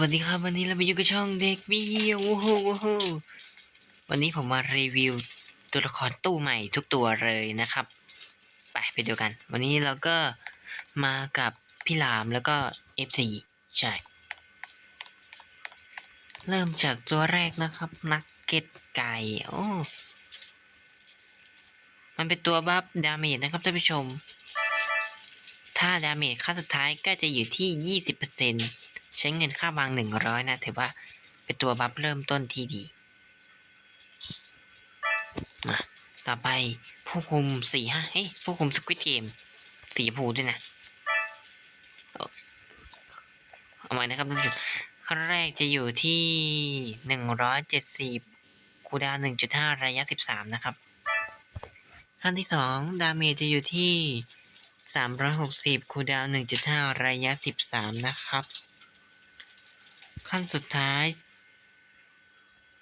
วัสดีครับ วันนี้เราไปอยู่กับช่องเด็กวิวโอ้โหโอ้โหวันนี้ผมมารีวิวตัวละครตู้ใหม่ทุกตัวเลยนะครับ ไปไปดูกัน วันนี้เราก็มากับพี่ลามแล้วก็ F4 ใช่ เริ่มจากตัวแรกนะครับ นักเก็ตไก่โอ้มันเป็นตัวบัฟดาเมจนะครับท่านผู้ชม ถ้าดาเมจขั้นสุดท้ายก็จะอยู่ที่ 20% ใช้เงินค่าวาง100นะถือว่าเป็นตัวบัฟเริ่มต้นที่ดี มาต่อไปผู้คุมสี่ห้าเฮ้ยผู้คุมสควิตเกมสีชมพูด้วยนะ เอาใหม่นะครับท่านขั้นแรกจะอยู่ที่170คูดาวน์1.5ระยะ13นะครับ ขั้นที่สองดาเมจจะอยู่ที่สามร้อยหกสิบคูดาวหนึ่งจุดห้าระยะสิบสามนะครับ ขั้นสุดท้าย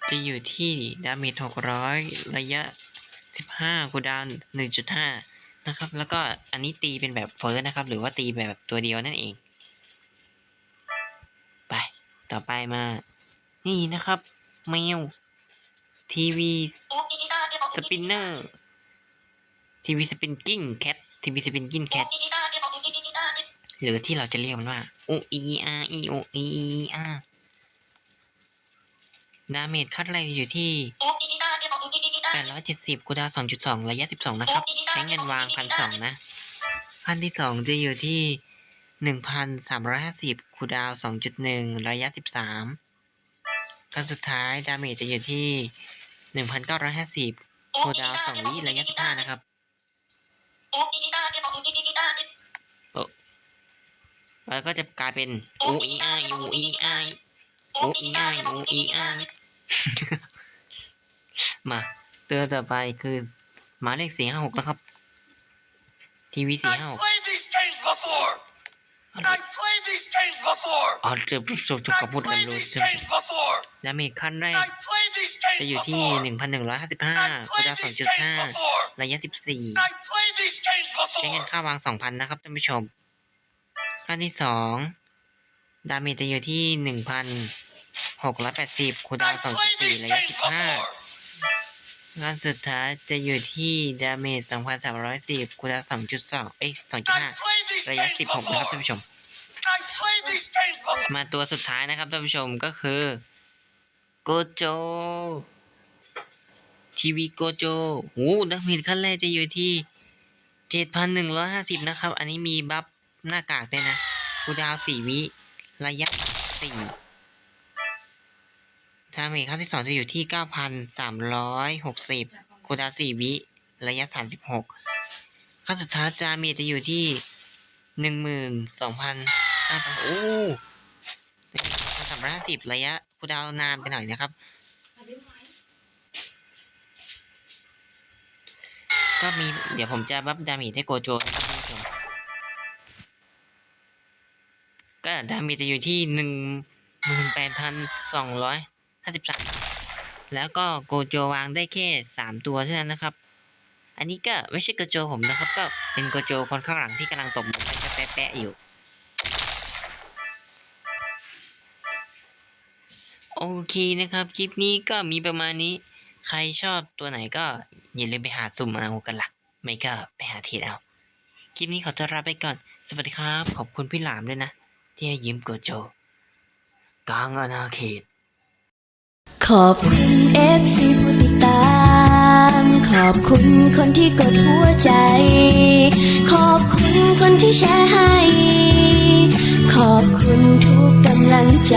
จะอยู่ที่ดาเมจหกร้อยระยะสิบห้าคูดาวน์หนึ่งจุดห้านะครับ แล้วก็อันนี้ตีเป็นแบบเฟิร์สนะครับ หรือว่าตีแบบตัวเดียวนั่นเอง ไปต่อไปมา นี่นะครับ แมวทีวีสปินเนอร์ทีวีสปินกิ้งแคททีวีสปินกิ้งแคทหรือที่เราจะเรียกมันว่า O E R E O E R ดาเมจคัดแรกอยู่ที่ 870คูดาว 2.2 ระยะ 12 นะครับ ใช้เงินวางพันสองนะขั้นที่สองจะอยู่ที่ 1,350 คูดาว 2.1 ระยะ 13ขั้นสุดท้ายดาเมจจะอยู่ที่ 1,950 คูดาว 2 วิระยะ 15 นะครับแล้วก็จะกลายเป็น O E I O E I O E I O E I มาตัวต่อไปคือหมายเลขสี่ห้าหกนะครับ ทีวีสี่ห้าห I've ก played these games before. I've played these games before. อ๋อจะจะจะกับ I've พูดกัน played รู้ these ใช่ไหม games before. ดาเมจขั้นแรก I've played these จะ games อยู่ที่ before. หนึ่งพันหนึ่งร้อยห้าสิบห้า I've คูดาว played สอง these จุด games ห้า before. ระยะสิบสี่ I've played these games ใช้เงิน before. ค่าวางสองพันนะครับท่านผู้ชมขั้นที่สองดาเมจจะอยู่ที่ หกร้อยแปดสิบคูดาวสองจุดสี่ระยะสิบห้างานสุดท้ายจะอยู่ที่ดาเมจสองพันสามร้อยสิบคูดาวสองจุดสองเอ้ยสองจุดห้าระยะสิบหกนะครับท่านผู้ชม มาตัวสุดท้ายนะครับท่านผู้ชมก็คือโกโจทีวีโกโจโอ้ดาเมจขั้นแรกจะอยู่ที่เจ็ดพันหนึ่งร้อยห้าสิบนะครับ อันนี้มีบัฟหน้ากากด้วยนะคูดาวสี่วิ ระยะสี่ ดาเมจขั้นที่สองจะอยู่ที่เก้าพันสามร้อยหกสิบโคดาสี่วิ ระยะสามสิบหกขั้นสุดท้ายดาเมจจะอยู่ที่หนึ่งหมื่นสองพันห้าพันโอ้สามร้อยห้าสิบระยะคูดาวน์นานไปหน่อยนะครับ ก็มีเดี๋ยวผมจะบัฟดาเมจให้โกโจนะครับท่านผู้ชมก็ดาเมจจะอยู่ที่หนึ่งหมื่นแปดพันสองร้อย ห้าสิบสามแล้วก็โกโจวางได้แค่สามตัวเท่านั้นนะครับ อันนี้ก็ไม่ใช่โกโจผมนะครับ ก็เป็นโกโจคนข้างหลังที่กำลังตบมือแปะๆอยู่ โอเคนะครับ คลิปนี้ก็มีประมาณนี้ ใครชอบตัวไหนก็อย่าลืมไปหาสุ่มเอากันละไม่ก็ไปหาเทรดเอา คลิปนี้ขอตัวลาไปก่อน สวัสดีครับ ขอบคุณพี่หลามด้วยนะ ที่ให้ยืมโกโจกลางอาณาเขต ขอบคุณ FC ผู้ติดตาม ขอบคุณคนที่กดหัวใจ ขอบคุณคนที่แชร์ให้ ขอบคุณทุกกำลังใจ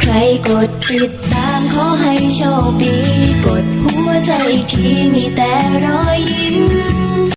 ใครกดติดตามขอให้โชคดี กดหัวใจอีกทีมีแต่รอยยิ้ม